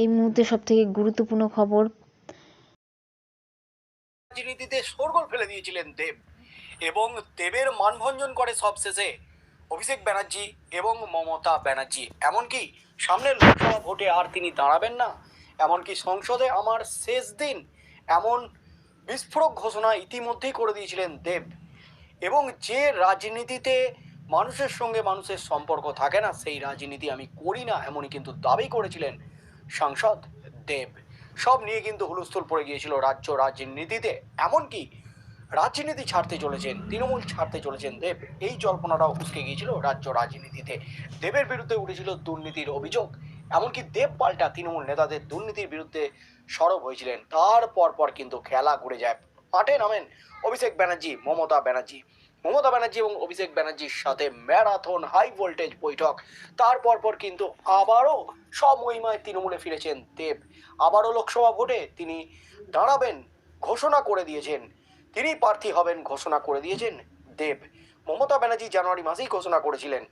এই মুহূর্তে সবথেকে গুরুত্বপূর্ণ খবর। রাজনীতিতে শোরগোল ফেলে দিয়েছিলেন দেব এবং দেবের মানভঞ্জন করে সবশেষে অভিষেক ব্যানার্জি এবং মমতা ব্যানার্জি। এমনকি সামনের লোকসভা ভোটে আর তিনি দাঁড়াবেন না, এমনকি সংসদে আমার শেষ দিন এমন বিস্ফোরক ঘোষণা ইতিমধ্যেই করে দিয়েছিলেন দেব। এবং যে রাজনীতিতে মানুষের সঙ্গে মানুষের সম্পর্ক থাকে না, সেই রাজনীতি আমি করি না, এমনই কিন্তু দাবি করেছিলেন সাংসদ দেব। সব নিয়ে কিন্তু হুলস্থুল পড়ে গিয়েছিল রাজ্য রাজনীতিতে এমনকি রাজনীতি ছাড়তে চলেছেন, তৃণমূল ছাড়তে চলেছেন দেব। এই জল্পনাটাও উসকে গিয়েছিল রাজ্য রাজনীতিতে। দেবের বিরুদ্ধে উঠেছিল দুর্নীতির অভিযোগ। এমনকি দেব পাল্টা তৃণমূল নেতাদের দুর্নীতির বিরুদ্ধে সরব হয়েছিলেন। তারপর পর কিন্তু খেলা ঘুরে যায়। মাঠে নামেন অভিষেক ব্যানার্জি, মমতা ব্যানার্জি। মমতা ব্যানার্জি এবং অভিষেক ব্যানার্জির সাথে ম্যারাথন হাই ভোল্টেজ বৈঠক। তারপর পর কিন্তু আবারও সমহিমায় তৃণমূলে ফিরেছেন দেব। আবারও লোকসভা ভোটে তিনি দাঁড়াবেন, ঘোষণা করে দিয়েছেন। তিনি প্রার্থী হবেন, ঘোষণা করে দিয়েছেন দেব। মমতা ব্যানার্জি জানুয়ারি মাসেই ঘোষণা করেছিলেন।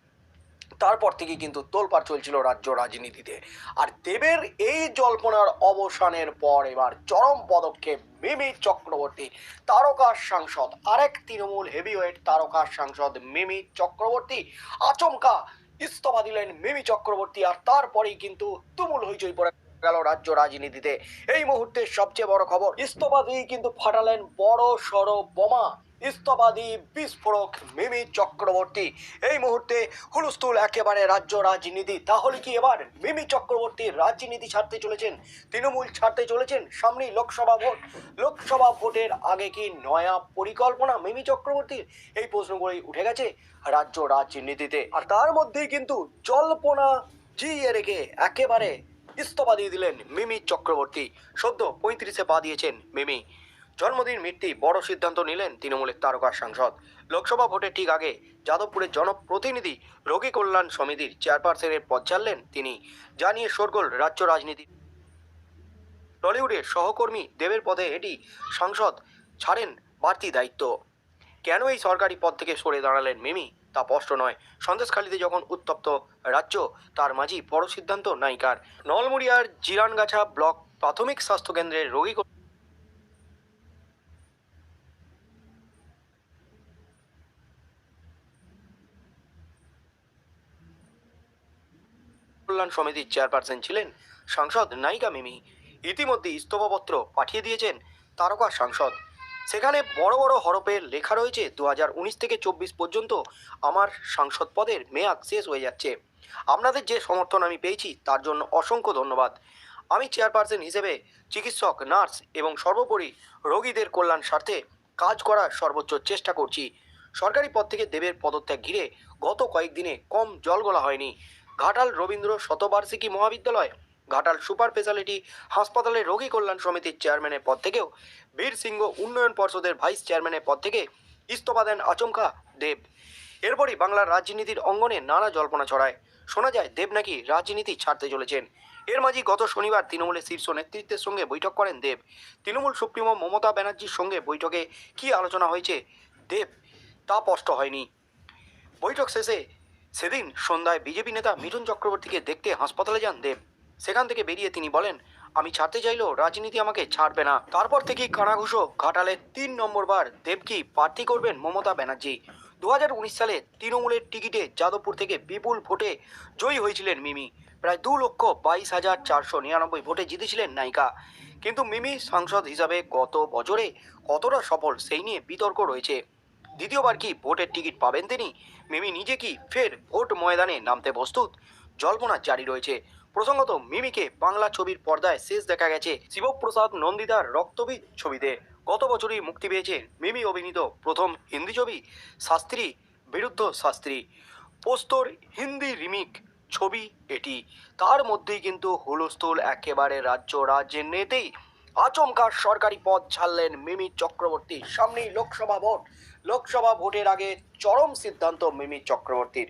তারপর থেকে কিন্তু তোলপাড় চলছিল রাজ্য রাজনীতিতে। আর দেবের এই জল্পনার অবসানের পর এবার চরম পদক্ষেপ মিমি চক্রবর্তী তারকার সাংসদ, আরেক তৃণমূল হেভিওয়েট তারকার সাংসদ মিমি চক্রবর্তী। আচমকা ইস্তফা দিলেন মিমি চক্রবর্তী আর তারপরেই কিন্তু তুমুল হইচই পড়ে গেল রাজ্য রাজনীতিতে। এই মুহূর্তে সবচেয়ে বড় খবর, ইস্তফা দিয়ে কিন্তু ফাটালেন বড় সড় বোমা। ইস্তফা দিয়ে বিস্ফোরক মিমি চক্রবর্তী। এই মুহূর্তে হুলস্থুল একেবারে রাজ্য রাজনীতি। তাহলে কি এবার মিমি চক্রবর্তী রাজনীতি ছাড়তে চলেছেন? তৃণমূল ছাড়তে চলেছেন সামনেই লোকসভা ভোট। লোকসভা ভোটের আগে কি নয়া পরিকল্পনা মিমি চক্রবর্তীর? এই প্রশ্নগুলোই উঠে গেছে রাজ্য রাজনীতিতে। আর তার মধ্যেই কিন্তু জল্পনা জিয়ে রেখে একেবারে ইস্তফা দিয়ে দিলেন মিমি চক্রবর্তী। সদ্য পঁয়ত্রিশে পা দিয়েছেন মিমি। জন্মদিন মৃত্যু বড় সিদ্ধান্ত নিলেন তৃণমূলের তারকা সাংসদ। লোকসভা ভোটের ঠিক আগে যাদবপুরের জনপ্রতিনিধি রোগী কল্যাণ সমিতির চেয়ারপারসনের পদ ছাড়লেন তিনি। জানিয়ে শোরগোল রাজ্য রাজনীতি। টলিউডের সহকর্মী দেবের পদে এটি সাংসদ ছাড়েন বাড়তি দায়িত্ব। কেন এই সরকারি পদ থেকে সরে দাঁড়ালেন মিমি, তা স্পষ্ট নয়। সন্দেশখালীতে যখন উত্তপ্ত রাজ্য, তার মাঝি বড় সিদ্ধান্ত নায়িকার। নলমুড়িয়ার জিরানগাছা ব্লক প্রাথমিক স্বাস্থ্যকেন্দ্রের রোগী কল্যাণ সমিতির চেয়ারপারসন ছিলেন সাংসদ নায়িকা মিমি। ইতিমধ্যে ইস্তফাপত্র পাঠিয়ে দিয়েছেন তারকা সাংসদ। সেখানে বড় বড় হরপে লেখা রয়েছে দু হাজার উনিশ থেকে চব্বিশ পর্যন্ত আমার সাংসদ পদের মেয়াদ শেষ হয়ে যাচ্ছে। আপনাদের যে সমর্থন আমি পেয়েছি, তার জন্য অসংখ্য ধন্যবাদ। আমি চেয়ারপারসন হিসেবে চিকিৎসক, নার্স এবং সর্বোপরি রোগীদের কল্যাণ স্বার্থে কাজ করার সর্বোচ্চ চেষ্টা করছি। সরকারি পদ থেকে দেবের পদত্যাগ ঘিরে গত কয়েকদিনে কম জল গলা হয়নি। ঘাটাল রবীন্দ্র শতবার্ষিকী মহাবিদ্যালয়। ঘাটাল সুপার স্পেশালিটি হাসপাতালের রোগী কল্যাণ সমিতির চেয়ারম্যানের পদ থেকেও বীর সিংহ উন্নয়ন পর্ষদের ভাইস চেয়ারম্যানের পদ থেকে ইস্তফা দেন আচমকা দেব। এরপরই বাংলার রাজনীতির অঙ্গনে নানা জল্পনা ছড়ায়। শোনা যায়, দেব নাকি রাজনীতি ছাড়তে চলেছেন। এর মাঝে গত শনিবার তৃণমূলের শীর্ষ নেতৃত্বের সঙ্গে বৈঠক করেন দেব। তৃণমূল সুপ্রিমো মমতা ব্যানার্জির সঙ্গে বৈঠকে কী আলোচনা হয়েছে দেব তা স্পষ্ট হয়নি। বৈঠক শেষে সেদিন সন্ধ্যায় বিজেপি নেতা মিঠুন চক্রবর্তীকে দেখতে হাসপাতালে যান দেব। সেখান থেকে বেরিয়ে তিনি বলেন, আমি ছাড়তে চাইলেও রাজনীতি আমাকে ছাড়বে না। তারপর থেকেই কানাঘুষো ঘাটালে তিন নম্বর বার দেবকি প্রার্থী করবেন মমতা ব্যানার্জি। দু হাজার উনিশ সালে তৃণমূলের টিকিটে যাদবপুর থেকে বিপুল ভোটে জয়ী হয়েছিলেন মিমি। প্রায় দু লক্ষ বাইশ হাজার চারশো নিরানব্বই ভোটে জিতেছিলেন নায়িকা। কিন্তু মিমি সাংসদ হিসাবে গত বছরে কতটা সফল সেই নিয়ে বিতর্ক রয়েছে। দ্বিতীয়বার কি ভোটের টিকিট পাবেন তিনি? মিমি নিজে কি ফের ভোট ময়দানে নামতে প্রস্তুত? জল্পনা জারি রয়েছে। প্রসঙ্গত, মিমিকে বাংলা ছবির পর্দায় শেষ দেখা গেছে শিবপ্রসাদ নন্দিতার রক্তবীজ ছবিতে। গত বছরই মুক্তি পেয়েছে মিমি অভিনীত প্রথম হিন্দি ছবি, শাস্ত্রী বিরুদ্ধ শাস্ত্রী। পোস্তর হিন্দি রিমিক ছবি এটি। তার মধ্যেই কিন্তু হুলস্থুল একেবারে রাজ্য রাজ্যের নেতেই। আচমকা সরকারি পদ ছাড়লেন মিমি চক্রবর্তী, সামনেই লোকসভা ভোট। লোকসভা ভোটের আগে চরম সিদ্ধান্ত মিমি চক্রবর্তীর।